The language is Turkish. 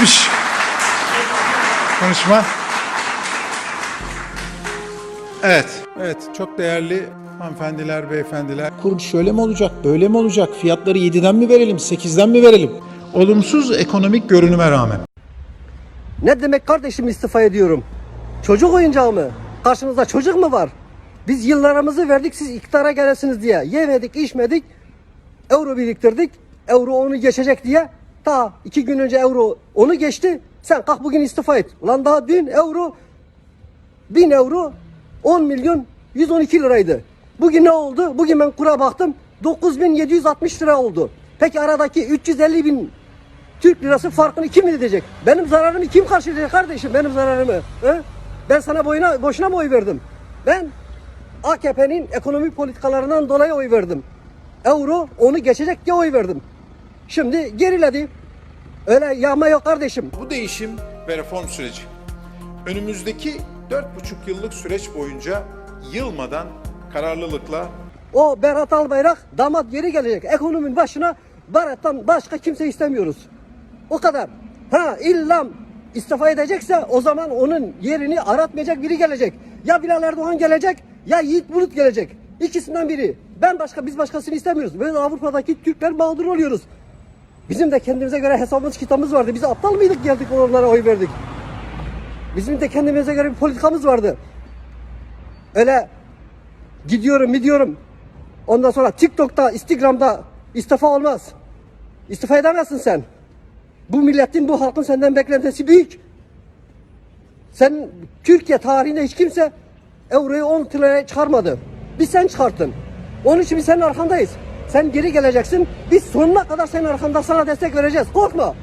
Bitmiş. Konuşma. Evet. Evet. Çok değerli hanımefendiler, beyefendiler. Kur şöyle mi olacak, böyle mi olacak? Fiyatları 7'den mi verelim, 8'den mi verelim? Olumsuz ekonomik görünüme rağmen Ne demek kardeşim istifa ediyorum? Çocuk oyuncağı mı? Karşınızda çocuk mu var? Biz yıllarımızı verdik siz iktidara gelesiniz diye. Yemedik, içmedik, euro biriktirdik. Euro onu geçecek diye. Ta iki gün önce euro onu geçti. Sen kalk bugün istifa et. Ulan daha dün euro 1000 euro 10 milyon 112 liraydı. Bugün ne oldu? Bugün ben kura baktım. 9760 lira oldu. Peki aradaki 350 bin Türk lirası farkını kim ödeyecek? Benim zararımı kim karşılayacak kardeşim? Benim zararımı. He? Ben sana boyuna, boşuna mı oy verdim? Ben AKP'nin ekonomi politikalarından dolayı oy verdim. Euro onu geçecek diye oy verdim. Şimdi geriledi. Öyle yağma yok kardeşim. bu değişim ve reform süreci önümüzdeki 4,5 yıllık süreç boyunca yılmadan kararlılıkla O Berat Albayrak damat geri gelecek. Ekonominin başına Berat'tan başka kimse istemiyoruz. O kadar. Ha illa istifa edecekse o zaman onun yerini aratmayacak biri gelecek. Ya Bilal Erdoğan gelecek ya Yiğit Bulut gelecek. İkisinden biri. Ben başka biz başkasını istemiyoruz. Böyle Avrupa'daki Türkler mağdur oluyoruz. Bizim de kendimize göre hesabımız kitabımız vardı. Biz aptal mıydık geldik onlara oy verdik. Bizim de kendimize göre bir politikamız vardı. Öyle gidiyorum gidiyorum. Ondan sonra TikTok'ta, Instagram'da istifa olmaz. İstifa edemezsin sen. Bu milletin, bu halkın senden beklentisi büyük. Sen Türkiye tarihinde hiç kimse euroyu 10 liraya çıkarmadı. Biz sen çıkarttın. Onun için biz senin arkandayız. Sen geri geleceksin. Biz sonuna kadar senin arkanda sana destek vereceğiz. Korkma.